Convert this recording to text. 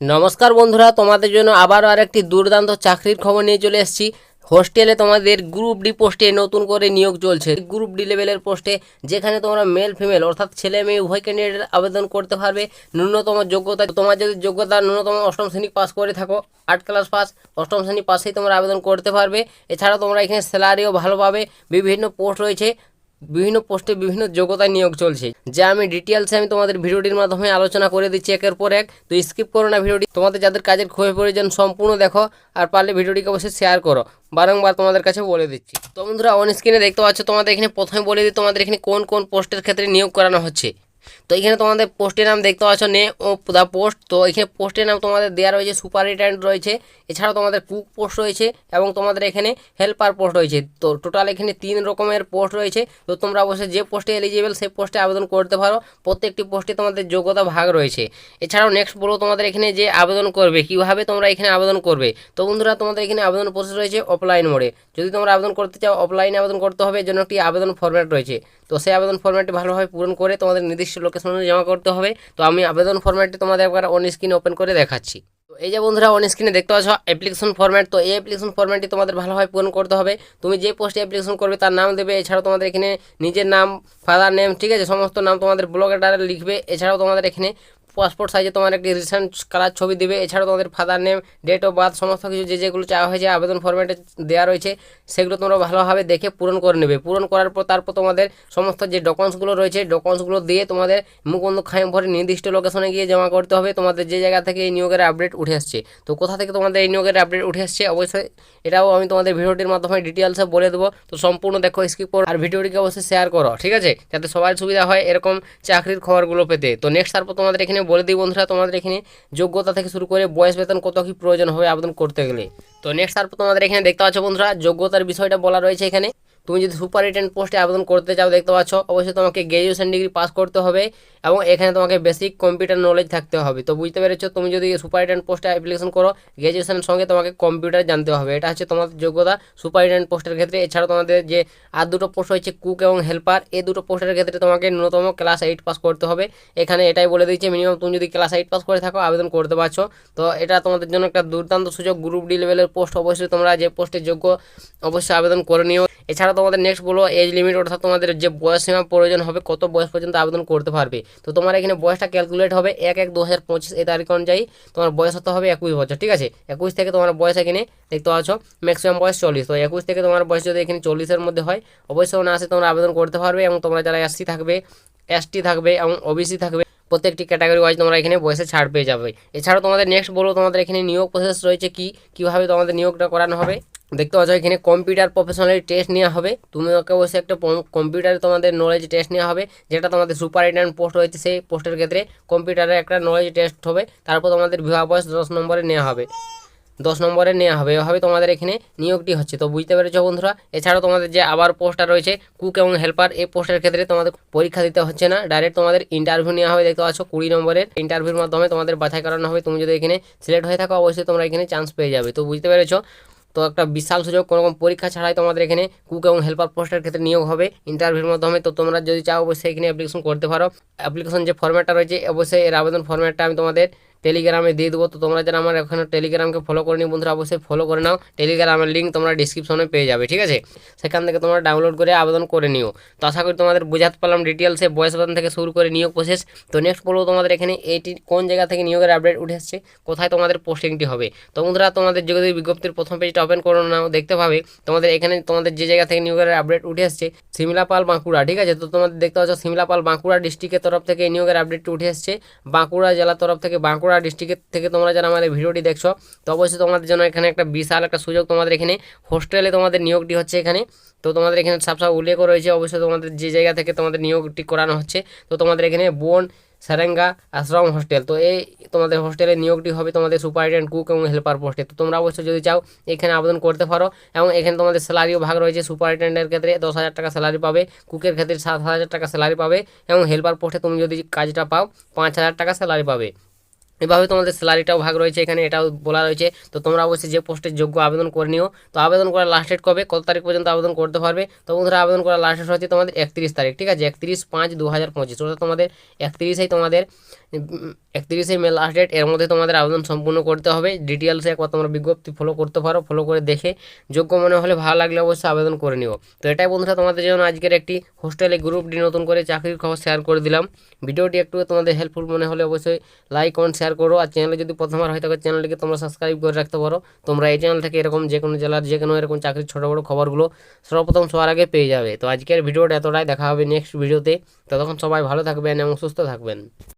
নমস্কার বন্ধুরা, তোমাদের জন্য আবারও আরেকটি দুর্দান্ত চাকরির খবর নিয়ে চলে এসেছি। হোস্টেলে তোমাদের গ্রুপ ডি পোস্টে নতুন করে নিয়োগ চলছে। গ্রুপ ডি লেভেলের পোস্টে যেখানে তোমরা মেল, ফিমেল অর্থাৎ ছেলে, মেয়ে, উভয় ক্যান্ডিডেট আবেদন করতে পারবে। ন্যূনতম যোগ্যতা, তোমার যদি যোগ্যতা ন্যূনতম অষ্টম শ্রেণি পাস করে থাকো আট ক্লাস পাস অষ্টম শ্রেণি পাশেই তোমরা আবেদন করতে পারবে। এছাড়া তোমরা এখানে স্যালারিও ভালো পাবে। বিভিন্ন পোস্ট রয়েছে। বিভিন্ন পোস্টে বিভিন্ন যোগ্যতায় নিয়োগ চলছে। যা আমি ডিটেলসে আমি তোমাদের ভিডিওটির মাধ্যমে আলোচনা করে দিচ্ছি একের পর এক। তো স্কিপ করো না ভিডিওটি। তোমাদের যাদের কাজের খুবই প্রয়োজন সম্পূর্ণ দেখো আর পারলে ভিডিওটিকে অবশ্যই শেয়ার করো। বারংবার তোমাদের কাছে বলে দিচ্ছি। তো বন্ধুরা অন স্ক্রিনে দেখতে পাচ্ছ তোমাদের এখানে প্রথমে বলে দিই তোমাদের এখানে কোন কোন পোস্টের ক্ষেত্রে নিয়োগ করানো হচ্ছে। তো এখানে তোমাদের পোস্টের নাম দেখতে পাচ্ছ নে ও দ্য পোস্ট। তো এখানে পোস্টের নাম তোমাদের দেওয়া রয়েছে সুপারিনটেন্ডেন্ট রয়েছে। এছাড়াও তোমাদের কুক পোস্ট রয়েছে এবং তোমাদের এখানে হেল্পার পোস্ট রয়েছে। তো টোটাল এখানে তিন রকমের পোস্ট রয়েছে। তো তোমরা অবশ্যই যে পোস্টে এলিজিবল সেই পোস্টে আবেদন করতে পারো। প্রত্যেকটি পোস্টে তোমাদের যোগ্যতা ভাগ রয়েছে। এছাড়াও নেক্সট বলব তোমাদের এখানে যে আবেদন করবে, কীভাবে তোমরা এখানে আবেদন করবে। তো বন্ধুরা, তোমাদের এখানে আবেদন প্রসেস রয়েছে অফলাইন মোডে যদি তোমরা আবেদন করতে চাও অফলাইনে আবেদন করতে হবে। জন্য একটি আবেদন ফরম্যাট রয়েছে। তো সেই আবেদন ফরম্যাটটি ভালোভাবে পূরণ করে তোমাদের নির্দিষ্ট লোকেশনে জমা করতে হবে। তো আমি আবেদন ফর্ম্যাটটি তোমাদের একবার অন স্ক্রিন ওপেন করে দেখাচ্ছি। তো এই যে বন্ধুরা অন স্ক্রিনে দেখতে পাচ্ছ অ্যাপ্লিকেশন ফর্ম্যাট তো এই অ্যাপ্লিকেশন ফর্ম্যাটটি তোমাদের ভালোভাবে পূরণ করতে হবে। তুমি যে পোস্টে অ্যাপ্লিকেশন করবে, তার নাম দেবে, এছাড়াও তোমাদের এখানে নিজের নাম ফাদার নেম ঠিক আছে? সমস্ত নাম তোমাদের ব্লগের ডারে লিখবে, এছাড়াও তোমাদের এখানে পাসপোর্ট সাইজে তোমার একটি রিসেন্ট কালার ছবি দেবে। এছাড়াও তোমাদের father name date of birth সমস্ত কিছু যে যেগুলো চাওয়া হয়েছে, আবেদন ফরম্যাটে দেওয়া রয়েছে, সেগুলো তোমরা ভালোভাবে দেখে পূরণ করে নেবে। পূরণ করার পর তারপর তোমাদের সমস্ত যে ডকুমেন্টসগুলো রয়েছে ডকুমেন্টসগুলো দিয়ে তোমাদের মুকুন্দ খাইম ভরে নির্দিষ্ট লোকেশনে গিয়ে জমা করতে হবে। তোমাদের যে জায়গা থেকে এই নিয়োগের আপডেট উঠে আসছে। তো কোথা থেকে তোমাদের এই নিয়োগের আপডেট উঠে আসছে, অবশ্যই এটাও আমি তোমাদের ভিডিওটির মাধ্যমে ডিটেলসে বলে দেবো। তো সম্পূর্ণ দেখো স্কিপ করো, আর ভিডিওটিকে অবশ্যই শেয়ার করো, ঠিক আছে? যাতে সবার সুবিধা হয় এরকম চাকরির খবরগুলো পেতে। তো নেক্সট তারপর তোমাদের এখানে বলে দিই বন্ধুরা, তোমাদের এখানে যোগ্যতা থেকে শুরু করে বয়স বেতন কত কি প্রয়োজন হবে আবেদন করতে গেলে। তো নেক্সট তারপর তোমাদের এখানে দেখতে পাচ্ছ বন্ধুরা, যোগ্যতার বিষয়টা বলা রয়েছে এখানে। তুমি যদি সুপারিনটেন্ডেন্ট পোস্টে আবেদন করতে চাও, দেখতে পাচ্ছ, অবশ্যই তোমাকে গ্র্যাজুয়েশন ডিগ্রি পাস করতে হবে এবং এখানে তোমাকে বেসিক কম্পিউটার নলেজ থাকতে হবে। তো বুঝতে পেরেছ, তুমি যদি সুপারিনটেন্ডেন্ট পোস্টে অ্যাপ্লিকেশন করো গ্র্যাজুয়েশনের সঙ্গে তোমাকে কম্পিউটার জানতে হবে। এটা হচ্ছে তোমাদের যোগ্যতা সুপারিনটেন্ডেন্ট পোস্টের ক্ষেত্রে। এছাড়া তোমাদের যে আর দুটো পোস্ট হচ্ছে কুক এবং হেল্পার, এই দুটো পোস্টের ক্ষেত্রে তোমাকে ন্যূনতম ক্লাস এইট পাস করতে হবে। এখানে এটাই বলে দিচ্ছে মিনিমাম তুমি যদি ক্লাস এইট পাস করে থাকো, আবেদন করতে পারছ। তো এটা তোমাদের জন্য একটা দুর্দান্ত সুযোগ। গ্রুপ ডি লেভেলের পোস্ট অবশ্যই তোমরা যে পোস্টের যোগ্য, অবশ্যই আবেদন করে নিও। এছাড়া তোমাদের নেক্সট বলো এজ লিমিট অর্থাৎ তোমাদের যে বয়স সীমা প্রয়োজন হবে, কত বয়স পর্যন্ত আবেদন করতে পারবে। তো তোমার এখানে বয়সটা ক্যালকুলেট হবে এক এক দু হাজার পঁচিশ এই তারিখ অনুযায়ী। তোমার বয়স হতে হবে একুশ বছর, ঠিক আছে? একুশ থেকে তোমার বয়স এখানে দেখতে পাচ্ছ ম্যাক্সিমাম বয়স চল্লিশ। তো একুশ থেকে তোমার বয়স যদি এখানে চল্লিশের মধ্যে হয়, অবশ্যই না আসে তোমরা আবেদন করতে পারবে এবং তোমরা যারা এসসি থাকবে এসটি থাকবে এবং ওবিসি থাকবে, প্রত্যেকটি ক্যাটাগরি ওয়াইজ তোমরা এখানে বয়সে ছাড় পেয়ে যাবে। এছাড়াও তোমাদের নেক্সট বলব তোমাদের এখানে নিয়োগ প্রসেস রয়েছে কি? কীভাবে তোমাদের নিয়োগটা করানো হবে? দেখতে পাচ্ছ এখানে কম্পিউটার প্রফেশনাল টেস্ট নেওয়া হবে। তোমাকে অবশ্যই একটা কম্পিউটারে তোমাদের নলেজ টেস্ট নেওয়া হবে, যেটা তোমাদের সুপারিনটেন্ডেন্ট পোস্ট রয়েছে সেই পোস্টের ক্ষেত্রে কম্পিউটারে একটা নলেজ টেস্ট হবে, তারপর তোমাদের বিবাহ বয়স দশ নম্বরে নেওয়া হবে। দশ নম্বরে নেওয়া হবে, এভাবে তোমাদের এখানে নিয়োগটি হচ্ছে। তো বুঝতে পেরেছ বন্ধুরা, এছাড়াও তোমাদের যে আবার পোস্টটা রয়েছে কুক এবং হেল্পার এই পোস্টের ক্ষেত্রে তোমাদের পরীক্ষা দিতে হচ্ছে না। ডাইরেক্ট তোমাদের ইন্টারভিউ নেওয়া হবে, দেখতে পাচ্ছ কুড়ি নম্বরের ইন্টারভিউর মাধ্যমে তোমাদের বাছাই করানো হবে। তুমি যদি এখানে সিলেক্ট হয়ে থাকো, অবশ্যই তোমরা এখানে চান্স পেয়ে যাবে। তো বুঝতে পেরেছ? তো একটা বিশাল সুযোগ, কোনো রকম পরীক্ষা ছাড়াই তোমাদের এখানে কুক এবং হেল্পার পোস্টের ক্ষেত্রে নিয়োগ হবে ইন্টারভিউর মাধ্যমে। তো তোমরা যদি চাও, অবশ্যই এখানে অ্যাপ্লিকেশন করতে পারো। অ্যাপ্লিকেশন যে ফর্ম্যাটটা রয়েছে, অবশ্যই এর আবেদন ফর্ম্যাটটা আমি তোমাদের টেলিগ্রামে দিয়ে দেবো। তো তোমরা যারা আমার এখানে টেলিগ্রামকে ফলো করে নিও বন্ধুরা, অবশ্যই ফলো করে নাও। টেলিগ্রামের লিঙ্ক তোমরা ডিসক্রিপশনে পেয়ে যাবে, ঠিক আছে? সেখান থেকে তোমরা ডাউনলোড করে আবেদন করে নিও। তো আশা করি তোমাদের বোঝাতে পারলাম ডিটেলসে বয়স বেতন থেকে শুরু করে নিয়োগ প্রসেস তো নেক্সট বলব তোমাদের এখানে এইটি কোন জায়গা থেকে নিয়োগের আপডেট উঠে আসছে, কোথায় তোমাদের পোস্টিংটি হবে। তো বন্ধুরা, তোমাদের যদি বিজ্ঞপ্তির প্রথম পেজটা ওপেন করে নাও, দেখতে পাবে। তোমাদের এখানে তোমাদের যে জায়গা থেকে নিয়োগের আপডেট উঠে আসছে, সিমলাপাল বাঁকুড়া, ঠিক আছে? তো তোমাদের দেখতে পাচ্ছ সিমলাপাল বাঁকুড়া ডিস্ট্রিক্টের তরফ থেকে নিয়োগের আপডেটটি উঠে আসছে। বাঁকুড়া জেলার তরফ থেকে বাঁকুড়া ডিস্ট্রিক্টের থেকে তোমরা যারা আমাদের ভিডিওটি দেখছ, তো অবশ্যই তোমাদের জন্য এখানে একটা বিশাল একটা সুযোগ তোমাদের এখানে হোস্টেলে তোমাদের নিয়োগটি হচ্ছে এখানে। তো তোমাদের এখানে সব সব উল্লেখ রয়েছে, অবশ্যই তোমাদের যে জায়গা থেকে তোমাদের নিয়োগটি করানো হচ্ছে, তো তোমাদের এখানে বোন, সারেঙ্গা আশ্রম হোস্টেল তো এই তোমাদের হোস্টেলে নিয়োগটি হবে তোমাদের সুপারিনটেন্ডেন্ট কুক এবং হেল্পার পোস্টে তো তোমরা অবশ্যই যদি চাও, এখানে আবেদন করতে পারো এবং এখানে তোমাদের স্যালারিও ভাগ রয়েছে সুপারিনটেন্ডেন্টের ক্ষেত্রে দশ হাজার টাকা স্যালারি পাবে কুকের ক্ষেত্রে সাত হাজার টাকা স্যালারি পাবে এবং হেল্পার পোস্টে তুমি যদি কাজটা পাও, পাঁচ হাজার টাকা স্যালারি পাবে। এভাবে তোমাদের স্যালারিটাও ভাগ রয়েছে, এখানে এটাও বলা রয়েছে। তো তোমরা অবশ্যই যে পোস্টের যোগ্য আবেদন করে নিও। তো আবেদন করার লাস্ট ডেট কবে? কত তারিখ পর্যন্ত আবেদন করতে পারবে? তো বন্ধুরা, আবেদন করার লাস্ট ডেট হচ্ছে তোমাদের একত্রিশ তারিখ, ঠিক আছে? একত্রিশ পাঁচ দু হাজার পঁচিশ। ওটা তোমাদের একত্রিশেই তোমাদের একত্রিশে মে লাস্ট ডেট এর মধ্যে তোমাদের আবেদন সম্পূর্ণ করতে হবে। ডিটেলসে একবার তোমরা বিজ্ঞপ্তি ফলো করতে পারো ফলো করে দেখে যোগ্য মনে হলে ভালো লাগলে অবশ্যই আবেদন করে নিও। তো এটাই বন্ধুরা তোমাদের জন্য আজকের একটি হোস্টেলে গ্রুপ ডি নতুন করে চাকরির খবর শেয়ার করে দিলাম। ভিডিওটি একটু তোমাদের হেল্পফুল মনে হলে অবশ্যই লাইক কমেন্ট শেয়ার করো। আর চ্যানেলে যদি প্রথমবার হয়ে থাকে চ্যানেলটিকে তোমরা সাবস্ক্রাইব করে রাখতে পারো। তোমরা এই চ্যানেল থেকে এরকম যে কোনো জেলার যে কোনো এরকম চাকরির ছোটো বড়ো খবরগুলো সর্বপ্রথম সবার আগে পেয়ে যাবে। তো আজকের ভিডিওটা এতটাই, দেখা হবে নেক্সট ভিডিওতে ততক্ষণ সবাই ভালো থাকবেন এবং সুস্থ থাকবেন।